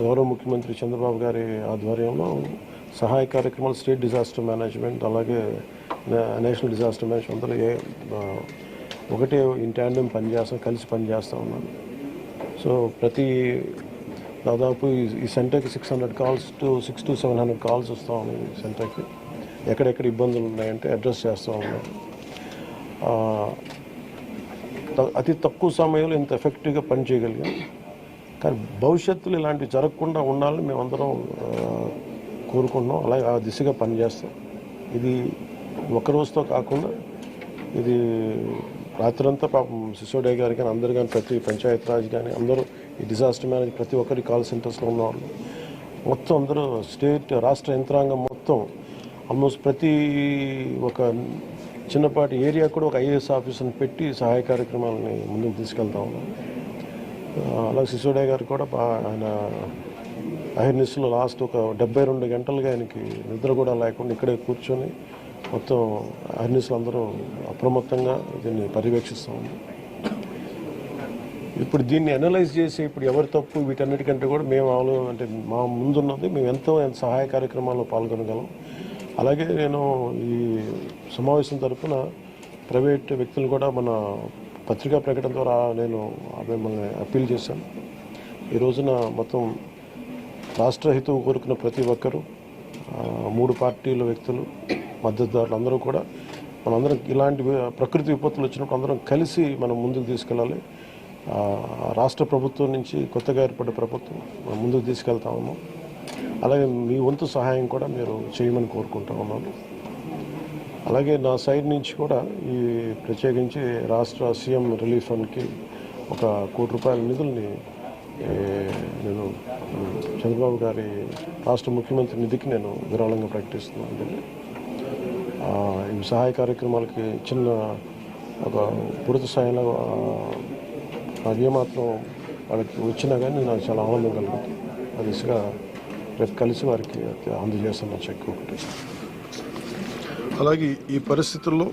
గౌరవ ముఖ్యమంత్రి చంద్రబాబు గారి ఆధ్వర్యంలో సహాయ కార్యక్రమాలు స్టేట్ డిజాస్టర్ మేనేజ్మెంట్ అలాగే నేషనల్ డిజాస్టర్ మేనేజ్మెంట్ అందరూ ఏ ఒకటే ఇన్ ట్యాండమ్ పనిచేస్తాం కలిసి పనిచేస్తూ ఉన్నాను సో ప్రతి దాదాపు ఈ- సెంటర్కి six hundred calls to six to seven hundred calls వస్తూ ఉన్నాయి ఈ సెంటర్కి. ఎక్కడెక్కడ ఇబ్బందులు ఉన్నాయంటే అడ్రస్ చేస్తూ ఉన్నాం త- అతి తక్కువ సమయంలో ఇంత ఎఫెక్టివ్గా పనిచేయగలిగాం. కానీ భవిష్యత్తులో ఇలాంటివి జరగకుండా ఉండాలని మేమందరం కోరుకుంటున్నాం. అలాగే ఆ దిశగా పనిచేస్తాం. ఇది ఒక రోజుతో కాకుండా ఇది రాత్రంతా పాపం సిసోడే గారు కానీ అందరు కానీ ప్రతి పంచాయత్ రాజ్ కానీ అందరూ ఈ డిజాస్టర్ మేనేజ్ ప్రతి ఒక్కరి కాల్ సెంటర్స్లో ఉన్నవాళ్ళు. మొత్తం అందరూ స్టేట్ రాష్ట్ర యంత్రాంగం మొత్తం ఆల్మోస్ట్ ప్రతి ఒక చిన్నపాటి ఏరియా కూడా ఒక ఐఏఎస్ ఆఫీసర్ని పెట్టి సహాయ కార్యక్రమాలని ముందుకు తీసుకెళ్తా ఉన్నాం. అలాగే సిసోడే గారు కూడా ఆయన అహిర్నిస్లో లాస్ట్ ఒక డెబ్బై రెండు గంటలుగా ఆయనకి నిద్ర కూడా లేకుండా ఇక్కడే కూర్చొని మొత్తం అహిర్నిస్లు అందరూ అప్రమత్తంగా దీన్ని పర్యవేక్షిస్తూ ఉంది ఇప్పుడు దీన్ని అనలైజ్ చేసి ఇప్పుడు ఎవరి తప్పు వీటన్నిటికంటే కూడా మేము ఆలో అంటే మా ముందున్నది మేము ఎంతో ఎంత సహాయ కార్యక్రమాల్లో పాల్గొనగలం. అలాగే నేను ఈ సమావేశం తరఫున ప్రైవేట్ వ్యక్తులు కూడా మన పత్రికా ప్రకటన ద్వారా నేను మిమ్మల్ని అప్పీల్ చేశాను. ఈ రోజున మొత్తం రాష్ట్ర హితం కోరుకున్న ప్రతి ఒక్కరూ మూడు పార్టీల వ్యక్తులు మద్దతుదారులు అందరూ కూడా మనందరం ఇలాంటి ప్రకృతి విపత్తులు వచ్చినప్పుడు అందరం కలిసి మనం ముందుకు తీసుకెళ్ళాలి. రాష్ట్ర ప్రభుత్వం నుంచి కొత్తగా ఏర్పడ్డ ప్రభుత్వం మనం ముందుకు తీసుకెళ్తా ఉన్నాం. అలాగే మీ వంతు సహాయం కూడా మీరు చేయమని కోరుకుంటా ఉన్నాను. అలాగే నా సైడ్ నుంచి కూడా ఈ ప్రత్యేకించి రాష్ట్ర సీఎం రిలీఫ్ ఫండ్కి ఒక కోటి రూపాయల నిధుల్ని నేను చంద్రబాబు గారి రాష్ట్ర ముఖ్యమంత్రి నిధికి నేను విరాళంగా ప్రకటిస్తున్నాను ఈ సహాయ కార్యక్రమాలకి చిన్న ఒక పూర్తి స్థాయిలో ఆ, వాళ్ళకి వచ్చినా కానీ నాకు చాలా ఆనందం కలుగుతుంది. ఆ దిశగా రేపు కలిసి వారికి అందజేస్తున్న చెక్ ఒకటి అలాగే ఈ పరిస్థితుల్లో